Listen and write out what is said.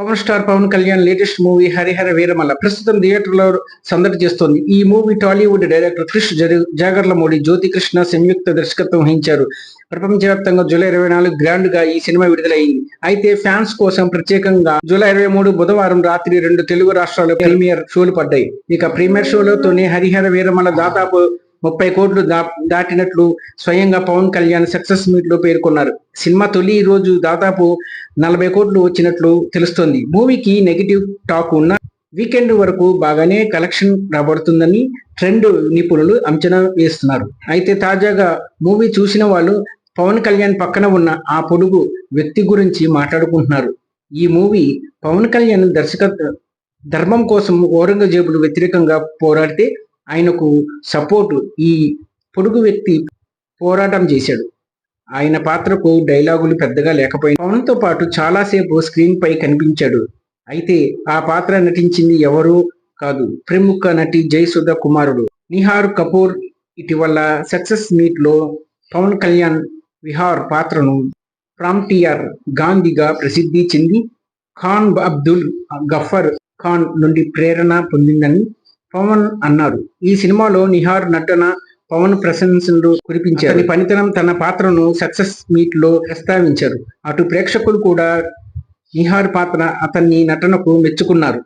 Power star Pawan Kalyan latest movie Harihara Veeramalla. ప్రస్తుతం థియేటర్లో సందడి చేస్తోంది. ఈ movie Tollywood director Krish Jagarla Jagarlamudi Jyothi Krishna సంయుక్త దర్శకత్వం వహించారు. ప్రపంచవ్యాప్తంగా జూలై ఇరవై నాలుగు గ్రాండ్గా ఈ సినిమా విడుదలైంది. అయితే ఫ్యాన్స్ కోసం ప్రత్యేకంగా జూలై ఇరవై మూడు బుధవారం రాత్రి రెండు తెలుగు రాష్ట్రాల్లో ప్రీమియర్ షోలు పడ్డాయి. ఇక ప్రీమియర్ షోలతోనే హరిహర వీరమల్ల దాదాపు ముప్పై కోట్లు దా- దాటినట్లు స్వయంగా పవన్ కళ్యాణ్ సక్సెస్ మీట్లో పేర్కొన్నారు. సినిమా తొలి రోజు దాదాపు నలభై కోట్లు వచ్చినట్లు తెలుస్తోంది. మూవీకి నెగిటివ్ టాక్ ఉన్న వీకెండ్ వరకు బాగానే కలెక్షన్ రాబడుతుందని ట్రెండ్ నిపుణులు అంచనా వేస్తున్నారు. అయితే తాజాగా మూవీ చూసిన వాళ్ళు పవన్ కళ్యాణ్ పక్కన ఉన్న ఆ పొడుగు వ్యక్తి గురించి మాట్లాడుకుంటున్నారు. ఈ మూవీ పవన్ కళ్యాణ్ దర్శకత్వ ధర్మం కోసం ఔరంగజేబులు వ్యతిరేకంగా పోరాడితే ఆయనకు సపోర్టు ఈ పొడుగు వ్యక్తి పోరాటం చేశాడు. ఆయన పాత్రకు డైలాగులు పెద్దగా లేకపోయినా పవన్తో పాటు చాలాసేపు స్క్రీన్ పై కనిపించాడు. అయితే ఆ పాత్ర నటించింది ఎవరు కాదు ప్రముఖ నటి జయసుధ కుమారుడు నిహార్ కపూర్. ఇటీవల సక్సెస్ మీట్లో పవన్ కళ్యాణ్ విహార్ పాత్రను ప్రాంటియర్ గాంధీగా ప్రసిద్ధి చెంది ఖాన్ అబ్దుల్ గఫర్ ఖాన్ నుండి ప్రేరణ పొందిందని పవన్ అన్నారు ఈ సినిమాలో నిహార్ నటన పవన్ ప్రశంసలు కురిపించారు. అతని పనితనం తన పాత్రను సక్సెస్ మీట్లో ప్రస్తావించారు. అటు ప్రేక్షకులు కూడా నిహార్ పాత్ర అతన్ని నటనకు మెచ్చుకున్నారు.